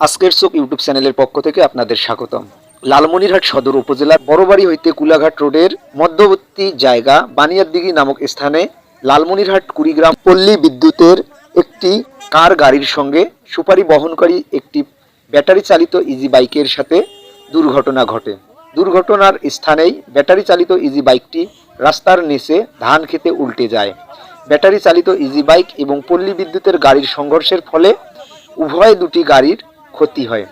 আজকের চোখ ইউটিউব চ্যানেলের পক্ষ থেকে আপনাদের স্বাগতম। লালমনিরহাট সদর উপজেলার বড়বাড়ি হইতে কুলাঘাট রোডের মধ্যবর্তী জায়গা বানিয়ারদিঘি নামক স্থানে লালমনিরহাট কুড়িগ্রাম পল্লী বিদ্যুতের একটি কার গাড়ির সঙ্গে সুপারি বহনকারী একটি ব্যাটারি চালিত ইজি বাইকের সাথে দুর্ঘটনা ঘটে। দুর্ঘটনার স্থানেই ব্যাটারি চালিত ইজি বাইকটি রাস্তার নিচে ধান খেতে উল্টে যায়। ব্যাটারি চালিত ইজি বাইক এবং পল্লী বিদ্যুতের গাড়ির সংঘর্ষের ফলে উভয় দুটি গাড়ির ক্ষতি হয়।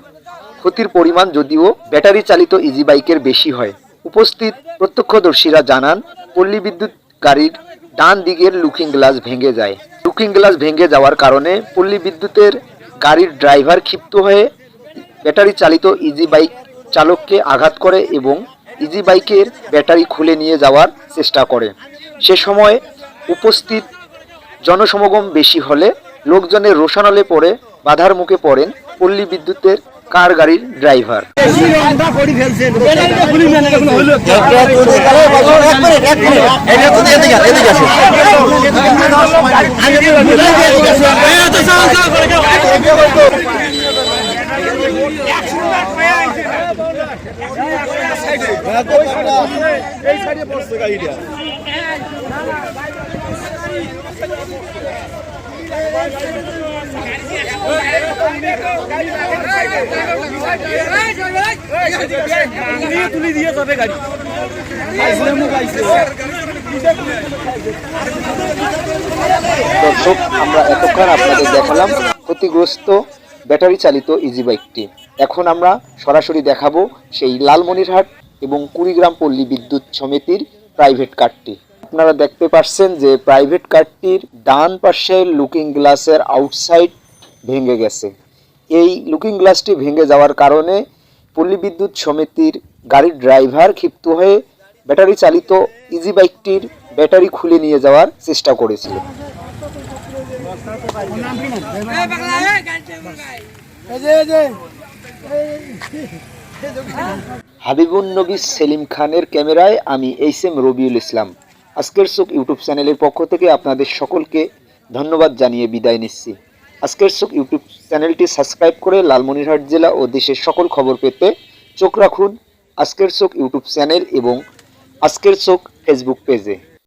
ক্ষতির পরিমাণ যদিও ব্যাটারি চালিত ইজি বাইকের বেশি হয়। উপস্থিত প্রত্যক্ষদর্শীরা জানান, পল্লী বিদ্যুৎ গাড়ির ডান দিকের লুকিং গ্লাস ভেঙে যায়। লুকিং গ্লাস ভেঙে যাওয়ার কারণে পল্লী বিদ্যুতের গাড়ির ড্রাইভার ক্ষিপ্ত হয়ে ব্যাটারি চালিত ইজি বাইক চালককে আঘাত করে এবং ইজি বাইকের ব্যাটারি খুলে নিয়ে যাওয়ার চেষ্টা করে। সে সময় উপস্থিত জনসমাগম বেশি হলে লোকজনের রোশানলে পড়ে, বাধার মুখে পড়েন পল্লী বিদ্যুতের কার গাড়ির ড্রাইভার। তুলি দিয়ে গাড়ি দর্শক, আমরা এতক্ষণ আপনাদের দেখালাম ক্ষতিগ্রস্ত ব্যাটারি চালিত ইজি বাইকটি এখন আমরা সরাসরি দেখাবো সেই লালমনিরহাট এবং কুড়িগ্রাম পল্লী বিদ্যুৎ সমিতির প্রাইভেট কারটি আপনারা দেখতে পাচ্ছেন যে প্রাইভেট কারটির ডান পাশের লুকিং গ্লাসের আউটসাইড ভেঙে গেছে। এই লুকিং গ্লাসটি ভেঙে যাওয়ার কারণে পল্লী বিদ্যুৎ সমিতির গাড়ির ড্রাইভার ক্ষিপ্ত হয়ে ব্যাটারি চালিত ইজি বাইকটির ব্যাটারি খুলে নিয়ে যাওয়ার চেষ্টা করেছিল। হাবিবুন নবী সেলিম খানের ক্যামেরায় আমি এইচ এম রবিউল ইসলাম। আজকের চোখ ইউটিউব চ্যানেলের পক্ষ থেকে আপনাদের সকলকে ধন্যবাদ জানিয়ে বিদায় নিচ্ছি। আজকের সুখ ইউটিউব চ্যানেলটি সাবস্ক্রাইব করে লালমনিরহাট জেলা ও দেশের সকল খবর পেতে চোখ রাখুন আজকের চোখ ইউটিউব চ্যানেল এবং আজকের চোখ ফেসবুক পেজে।